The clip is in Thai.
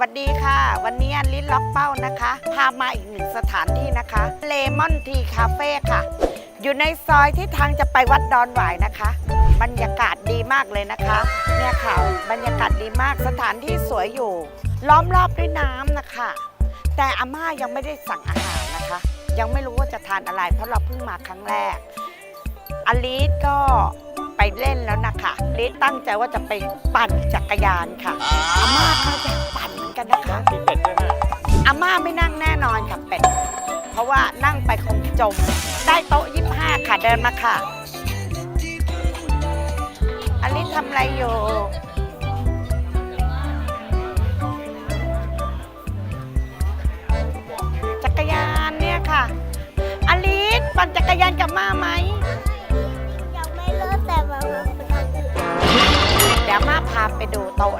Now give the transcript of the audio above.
วัสดีค่ะ วันนี้ลิศล็อกเป้านะคะ พามาอีกหนึ่งสถานที่นะคะเลมอนทีคาเฟ่ค่ะ อยู่ในซอยที่ทางจะไปวัดดอนหวายนะคะ บรรยากาศดีมากเลยนะคะ เนี่ยค่ะ บรรยากาศดีมากสถานที่สวยอยู่ ล้อมรอบด้วยน้ำนะคะ แต่อาม่ายังไม่ได้สั่งอาหารนะคะ ยังไม่รู้ว่าจะทานอะไร เพราะเราเพิ่งมาครั้งแรกอลิสก็ไปเล่นแล้วนะคะอลิสตั้งใจว่าจะไปปั่นจักรยานค่ะอาม่าก็อยากปั่นเหมือน กันนะคะมีเป็ดด้วยฮะอาม่าไม่นั่งแน่นอนค่ะเป็ด เพราะว่านั่งไปคงจม ได้โต๊ะยี่ห้าค่ะเดินมาค่ะ อลิสทำอะไรอยู่ จักรยานเนี่ยค่ะ อลิสปั่นจักรยานกับม่าไหม ยังไม่เลิกแต่มามาฝึกทำอีกเดี๋ยวม่าพาไปดูโต๊ะ